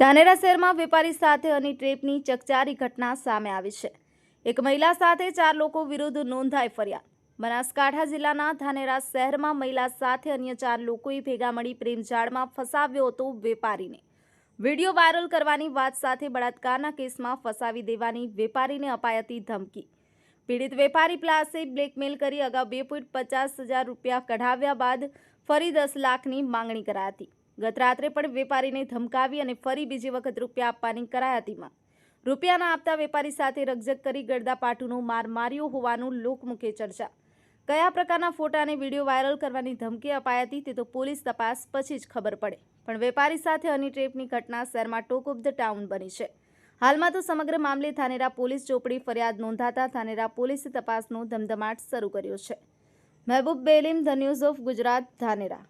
ધાનેરા શહેરમાં વેપારી સાથે હની ટ્રેપની ચકચારી ઘટના સામે આવી છે. એક મહિલા સાથે ચાર લોકો વિરુદ્ધ નોંધાઈ ફરિયાદ બનાસકાંઠા જિલ્લાના ધાનેરા શહેરમાં મહિલા સાથે અન્ય ચાર લોકોએ ભેગા મળી પ્રેમજાળમાં ફસાવ્યો હતો વેપારીને. વીડિયો વાયરલ કરવાની વાત સાથે બળાત્કારના કેસમાં ફસાવી દેવાની વેપારીને અપાઈ હતી ધમકી. પીડિત વેપારી પ્લાસે બ્લેકમેલ કરી અગાઉ બે પોઈન્ટ પચાસ હજાર રૂપિયા કઢાવ્યા બાદ ફરી દસ લાખની માંગણી કરાઈ હતી. ગત રાત્રે પણ વેપારીને ધમકાવી અને ફરી બીજી વખત રૂપિયા આપવાની રૂપિયાના રૂપિયા ના આપતા વેપારી સાથે રકઝક કરી ગળદાપાટુનો માર માર્યો હોવાનું લોકમુખે ચર્ચા. કયા પ્રકારના ફોટા અને વીડિયો વાયરલ કરવાની ધમકી અપાઈ હતી તે તો પોલીસ તપાસ પછી જ ખબર પડે. પણ વેપારી સાથે હની ટ્રેપની ઘટના શહેરમાં ટોક ઓફ ધ ટાઉન બની છે. હાલમાં તો સમગ્ર મામલે થાનેરા પોલીસ ચોપડી ફરિયાદ નોંધાતા થાનેરા પોલીસે તપાસનો ધમધમાટ શરૂ કર્યો છે. Mehboob Belim, the news of Gujarat Dhanera